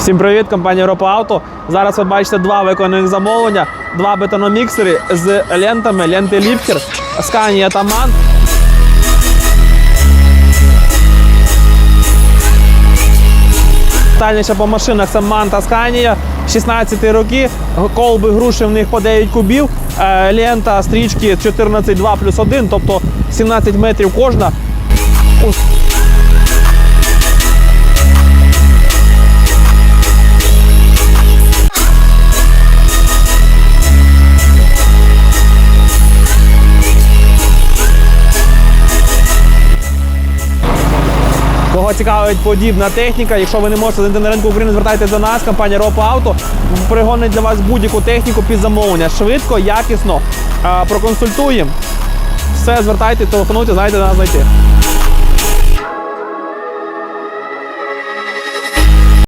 Всім привіт, компанія Європа Авто. Зараз ви бачите два виконаних замовлення, два бетономіксери з лентами, ленти Ліпкер, Scania Таман. Детальніше по машинах це Манта Scania, 16 роки, колби груші в них по 9 кубів, е, лента стрічки 14,2 плюс 1, тобто 17 метрів кожна. Кого цікавить подібна техніка, якщо ви не можете знайти на ринку України, звертайтеся до нас, компанія Ропа Авто пригонить для вас будь-яку техніку під замовлення. Швидко, якісно, е, проконсультуємо. Все, звертайте, телефонуйте, знаєте, нас знайти.